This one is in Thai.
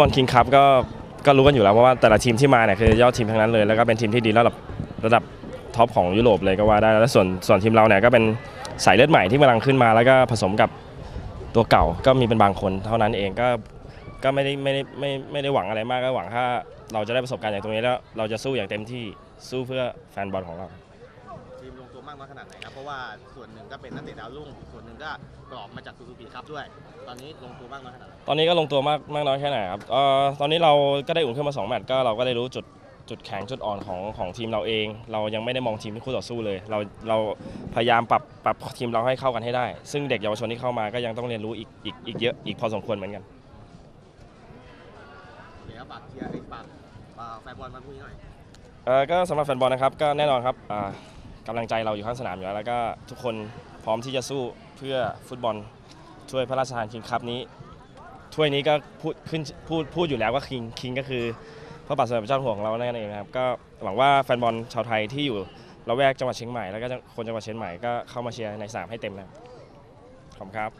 บอลคิงคัพก็ก็รู้กันอยู่แล้วเพราะว่าแต่ละทีมที่มาเนี่ยคือยอดทีมทั้งนั้นเลย แล้วก็เป็นทีมที่ดีระดับระดับท็อปของยุโรปเลยก็ว่าได้แล้วส่วนส่วนทีมเราเนี่ยก็เป็นสายเลือดใหม่ที่กำลังขึ้นมา แล้วก็ผสมกับตัวเก่าก็มีเป็นบางคนเท่านั้นเองก็ก็ไม่ได้ไม่ได้ไม่ไม่ได้หวังอะไรมากก็หวังถ้าเราจะได้ประสบการณ์อย่างตรงนี้แล้วเราจะสู้อย่างเต็มที่สู้เพื่อแฟนบอลของเรา ทีมลงตัวมากน้อยขนาดไหนครับ เพราะว่าส่วนหนึ่งก็เป็นนักเตะดาวรุ่งอีกส่วนหนึ่งก็กรอบมาจากซูซูกิครับด้วย ตอนนี้ลงตัวมากน้อยขนาดไหน ตอนนี้ก็ลงตัวมากมากน้อยแค่ไหนครับเอ่อตอนนี้เราก็ได้อุ่นขึ้นมา2แมตช์ก็เราก็ได้รู้จุดจุดแข็งจุดอ่อนของของทีมเราเอง เรายังไม่ได้มองทีมที่คู่ต่อสู้เลย เราเราพยายามปรับปรับทีมเราให้เข้ากันให้ได้ ซึ่งเด็กเยาวชนที่เข้ามาก็ยังต้องเรียนรู้อีกอีกอีกเยอะอีกพอสมควรเหมือนกัน เดี๋ยวฝากเชียร์ไอ้ฝากฝากแฟนบอลมาพูดหน่อย เอ่อก็สำหรับแฟนบอลนะครับก็แน่นอนครับอ่า กำลังใจเราอยู่ข้างสนามอยู่แล้วแล้วก็ทุกคนพร้อมที่จะสู้เพื่อฟุตบอลถ้วยพระราชทานคิงคัพนี้ถ้วยนี้ก็พูดขึ้นพูดพูดอยู่แล้วว่าคิงคิงก็คือพระบาทสมเด็จพระเจ้าอยู่หัวของเรานั่นเองนะครับก็หวังว่าแฟนบอลชาวไทยที่อยู่ละแวกจังหวัดเชียงใหม่แล้วก็คนจังหวัดเชียงใหม่ก็เข้ามาเชียร์ในสนามให้เต็มนะครับขอบคุณครับ